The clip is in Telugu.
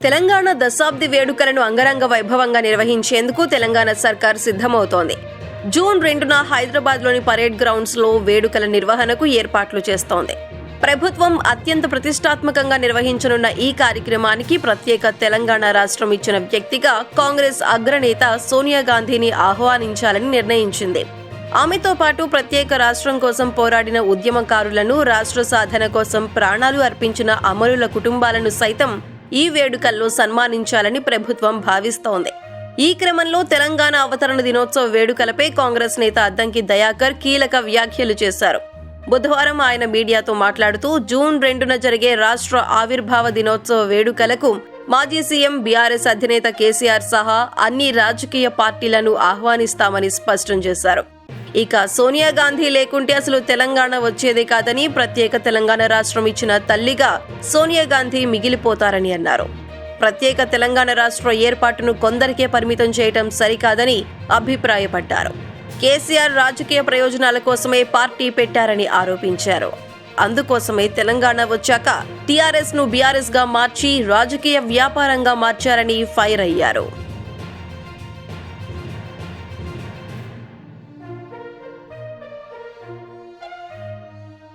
తెలంగాణ దశాబ్ది వేడుకలను అంగరంగ వైభవంగా నిర్వహించేందుకు తెలంగాణ సర్కార్ సిద్ధమవుతోంది. జూన్ రెండున హైదరాబాద్లోని పరేడ్ గ్రౌండ్స్లో వేడుకల నిర్వహణకు ఏర్పాట్లు చేస్తోంది. ప్రభుత్వం అత్యంత ప్రతిష్టాత్మకంగా నిర్వహించనున్న ఈ కార్యక్రమానికి ప్రత్యేక తెలంగాణ రాష్ట్రం ఇచ్చిన వ్యక్తిగా కాంగ్రెస్ అగ్రనేత సోనియా గాంధీని ఆహ్వానించాలని నిర్ణయించింది. ఆమెతో పాటు ప్రత్యేక రాష్ట్రం కోసం పోరాడిన ఉద్యమకారులను రాష్ట్ర సాధన కోసం ప్రాణాలు అర్పించిన అమరుల కుటుంబాలను సైతం ఈ వేడుకల్లో సన్మానించాలని ప్రభుత్వం భావిస్తోంది. ఈ క్రమంలో తెలంగాణ అవతరణ దినోత్సవ వేడుకలపై కాంగ్రెస్ నేత అద్దంకి దయాకర్ కీలక వ్యాఖ్యలు చేశారు. బుధవారం ఆయన మీడియాతో మాట్లాడుతూ జూన్ రెండున జరిగే రాష్ట్ర ఆవిర్భావ దినోత్సవ వేడుకలకు మాజీ సీఎం బీఆర్ఎస్ అధినేత కేసీఆర్ సహా అన్ని రాజకీయ పార్టీలను ఆహ్వానిస్తామని స్పష్టం చేశారు. ఇక సోనియా గాంధీ లేకుంటే అసలు తెలంగాణ వచ్చేదే కాదని ప్రత్యేక తెలంగాణ రాష్ట్రం ఇచ్చిన తల్లిగా సోనియా గాంధీ మిగిలిపోతారని అన్నారు. ప్రత్యేక తెలంగాణ రాష్ట్ర ఏర్పాటును కొందరికే పరిమితం చేయటం సరికాదని అభిప్రాయపడ్డారు. కేసీఆర్ రాజకీయ ప్రయోజనాల కోసమే పార్టీ పెట్టారని ఆరోపించారు. అందుకోసమే తెలంగాణ వచ్చాక టీఆర్ఎస్ను బీఆర్ఎస్గా మార్చి రాజకీయ వ్యాపారంగా మార్చారని ఫైర్ అయ్యారు.